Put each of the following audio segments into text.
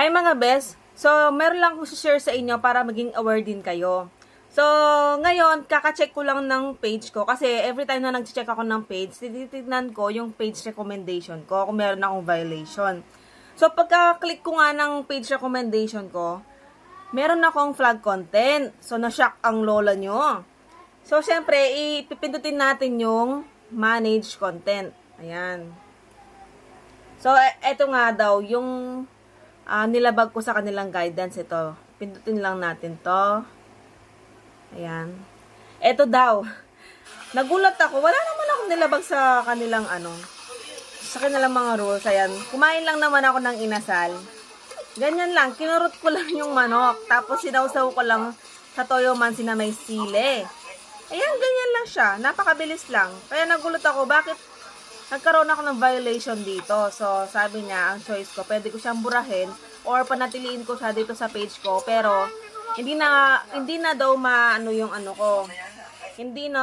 Hi mga best! So, meron lang akong share sa inyo para maging aware din kayo. So, ngayon, kaka-check ko lang ng page ko kasi every time na nag-check ako ng page, tititignan ko yung page recommendation ko kung meron akong violation. So, pagka-click ko nga ng page recommendation ko, meron akong flag content. So, na-shock ang lola nyo. So, syempre, ipipindutin natin yung manage content. Ayan. So, e- eto nga daw, yung ah, nilabag ko sa kanilang guidance ito. Pindutin lang natin to. Ayan. Eto daw. Nagulat ako. Wala naman akong nilabag sa kanilang ano. Sa kanilang mga rules. Ayan. Kumain lang naman ako ng inasal. Ganyan lang. Kinurot ko lang yung manok. Tapos sinawsaw ko lang sa toyo mansi na may sile. Ayan, ganyan lang siya. Napakabilis lang. Kaya nagulat ako, bakit nagkaroon ako ng violation dito. So, sabi niya, ang choice ko, pwede ko siyang burahin or panatiliin ko siya dito sa page ko. Pero, hindi na, hindi na daw maano yung ano ko. Hindi na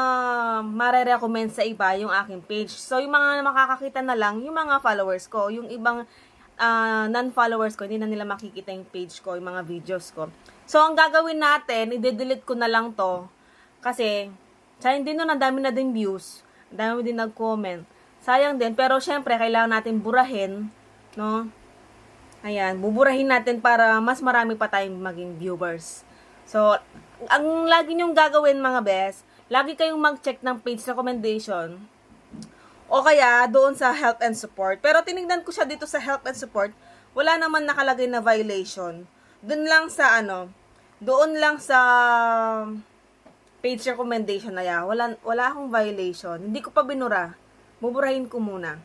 mare-recommend sa iba yung aking page. So, yung mga makakakita na lang, yung mga followers ko. Yung ibang ah, non-followers ko, hindi na nila makikita yung page ko, yung mga videos ko. So, ang gagawin natin, i-delete ko na lang to. Kasi, sayang din nun, ang dami na din views. Ang dami din nag-comment. Sayang din, pero syempre, kailangan natin burahin, no? Ayan, buburahin natin para mas marami pa tayong maging viewers. So, ang lagi nyong gagawin mga best, lagi kayong mag-check ng page recommendation o kaya doon sa help and support. Pero tinignan ko siya dito sa help and support, wala naman nakalagay na violation. Doon lang sa ano, doon lang sa page recommendation na yan. Wala, wala akong violation. Hindi ko pa binura. Buburahin ko muna.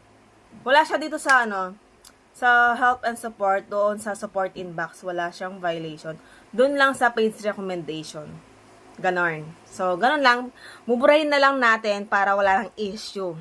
Wala siya dito sa ano, sa help and support, doon sa support inbox, wala siyang violation. Doon lang sa page recommendation. Ganon. So, ganon lang. Buburahin na lang natin para wala lang issue.